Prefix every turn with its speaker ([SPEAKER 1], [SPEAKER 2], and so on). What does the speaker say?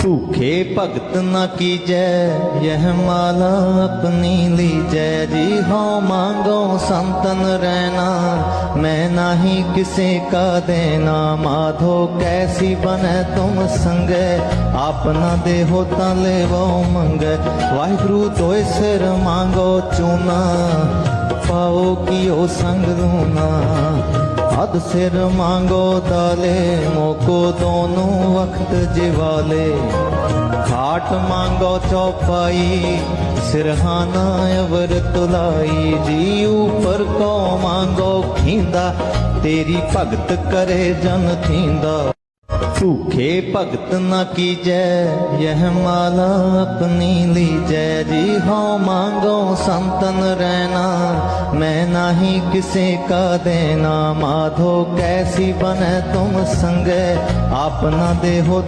[SPEAKER 1] भूखे भगत न की जय यह माला अपनी ली जय जी हो, मांगो संतन रहना, मैं नाही किसे का देना। माधो कैसी बने तुम संग आप न दे हो तले वो मंग। वाहिगुरु तो सिर मांगो चूना, पाओ कि संग लूना। ਹੱਦ ਸਿਰ ਮੰਗੋ ਦਾਲੇ, ਮੋਕੋ ਦੋਨੋਂ ਵਕਤ ਜਿਵਾਲੇ। ਖਾਟ ਮੰਗੋ ਚੌਪਾਈ ਸਿਰਹਾਨਾ ਅਵਰ ਤੁਲਾਈ। ਜੀ ਉਪਰ ਕੋ ਮੰਗੋ ਖੀਂਦਾ, ਤੇਰੀ ਭਗਤ ਕਰੇ ਜਨ ਥੀਂਦਾ। सूखे भगत न की जय यह माला अपनी ली जय जी हो, मांगो संतन रहना, मैं ना ही किसे का देना। माधो कैसी बने तुम संग, आप न देहो